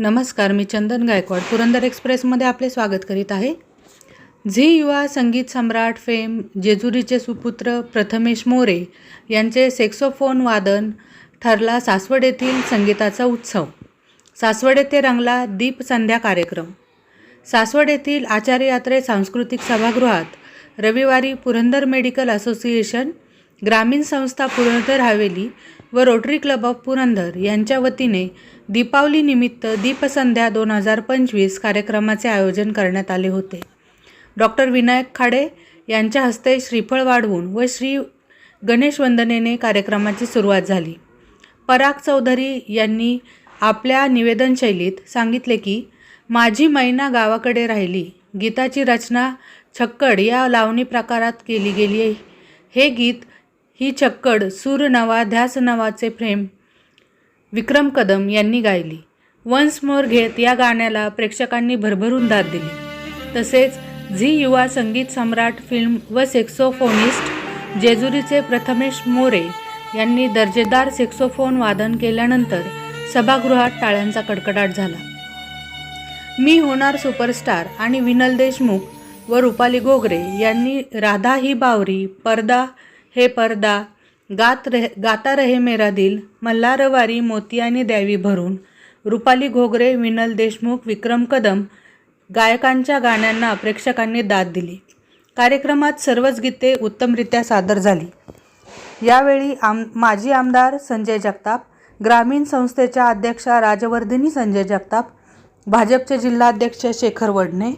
नमस्कार मी चंदन गायकवाड. पुरंदर एक्सप्रेसमध्ये आपले स्वागत करीत आहे. झी युवा संगीत सम्राट फेम जेजुरीचे सुपुत्र प्रथमेश मोरे यांचे सेक्सोफोन वादन ठरला सासवड येथील संगीताचा उत्सव. सासवड येथे रंगला दीप संध्या कार्यक्रम. सासवड येथील आचार्य यात्रे सांस्कृतिक सभागृहात रविवारी पुरंदर मेडिकल असोसिएशन ग्रामीण संस्था पुरंदर हवेली व रोटरी क्लब ऑफ पुरंदर यांच्या वतीने दीपावलीनिमित्त दीपसंध्या दोन हजार पंचवीस कार्यक्रमाचे आयोजन करण्यात आले होते. डॉक्टर विनायक खाडे यांच्या हस्ते श्रीफळ वाढवून व श्री गणेश वंदनेने कार्यक्रमाची सुरुवात झाली. पराग चौधरी यांनी आपल्या निवेदनशैलीत सांगितले की माझी मैना गावाकडे राहिली. गीताची रचना छक्कड या लावणी प्रकारात केली गेली आहे. हे गीत ही छक्कड सूर नवा ध्यास नवाचे प्रेम. विक्रम कदम यांनी गायली. वन्स मोर घेत या गाण्याला प्रेक्षकांनी भरभरून दाद दिली. तसेच झी युवा संगीत सम्राट फिल्म व सेक्सोफोनिस्ट जेजुरीचे प्रथमेश मोरे यांनी दर्जेदार सेक्सोफोन वादन केल्यानंतर सभागृहात टाळ्यांचा कडकडाट झाला. मी होणार सुपरस्टार आणि विनल देशमुख व रुपाली गोगरे यांनी राधा ही बावरी पर्दा हे पर्दा गात रह गाता रहे मेरा दिल मल्हारवारी मोतियाने द्यावी भरून रुपाली घोगरे विनल देशमुख विक्रम कदम गायकांच्या गाण्यांना प्रेक्षकांनी दाद दिली. कार्यक्रमात सर्वच गीते उत्तमरित्या सादर झाली. यावेळी आम माजी आमदार संजय जगताप ग्रामीण संस्थेच्या अध्यक्षा राजवर्धिनी संजय जगताप भाजपचे जिल्हाध्यक्ष शेखर वडणे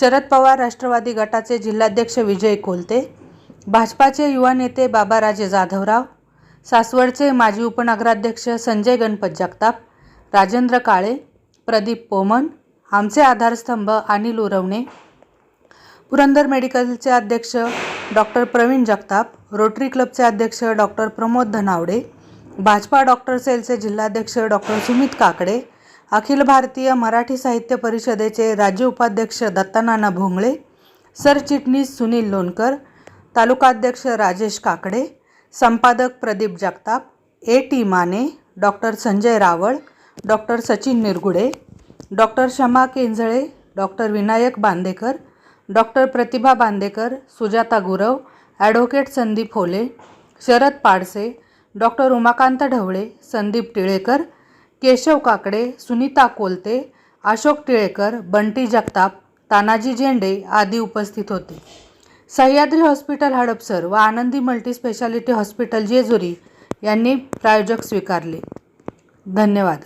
शरद पवार राष्ट्रवादी गटाचे जिल्हाध्यक्ष विजय कोलते भाजपाचे युवा नेते बाबाराजे जाधवराव सासवडचे माजी उपनगराध्यक्ष संजय गणपत जगताप राजेंद्र काळे प्रदीप पोमन आमचे आधारस्तंभ अनिल उरवणे पुरंदर मेडिकलचे अध्यक्ष डॉक्टर प्रवीण जगताप रोटरी क्लबचे अध्यक्ष डॉक्टर प्रमोद धनावडे भाजपा डॉक्टर सेलचे जिल्हाध्यक्ष डॉक्टर सुमित काकडे अखिल भारतीय मराठी साहित्य परिषदेचे राज्य उपाध्यक्ष दत्तानाना भोंगळे सरचिटणीस सुनील लोणकर तालुकाध्यक्ष राजेश काकडे संपादक Pradeep Jagtap A T Mane doctor Sanjay Rawal doctor Sachin Nirgude doctor Shama Kenjhale doctor Vinayak Bandekar doctor Pratibha Bandekar Sujata Gurav advocate Sandeep Hole Sharad Padse doctor Umakant Dhawale Sandeep Tilekar Keshav Kakade Sunita Kolte Ashok Tilekar Banty Jagtap Tanaji Zende आदी उपस्थित होते. Sahyadri hospital Hadapsar व आनंदी multispeciality hospital Jejuri यांनी प्रायोजक स्वीकारले. धन्यवाद.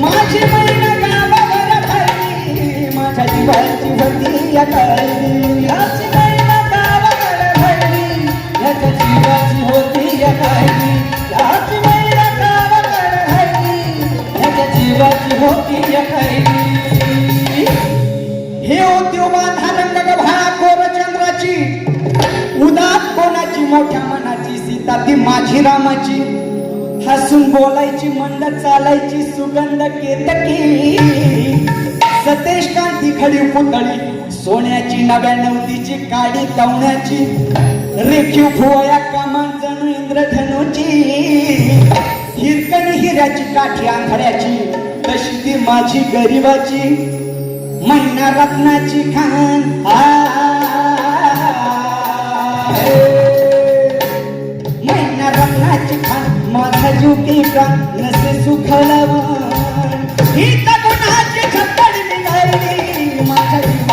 माझी मैना गावावर भरली माझ्या जीवाची होती या काळी माझी भरली याच्या जीवाची होती या काळी याची मैना गावावर भरली याच्या जीवाची होती या काळी भा गोरचंद्राची उदात कोणाची मोठ्या मनाची सीता ती माझी रामाची. हसून बोलायची मंद चालायची सुगंध केतकी सतेश कांती खडी पुतळी सोन्याची नव्या नवतीची काडी तवण्याची. रेखीव भुवया कामान जणू इंद्रधनुची. हिरकणी हिऱ्याची काठी आंधळ्याची तशी ती माझी गरिबाची. महिना रत्नाची खान. आ. माझा जीव टिका नसे सुखाला माझ्या जीव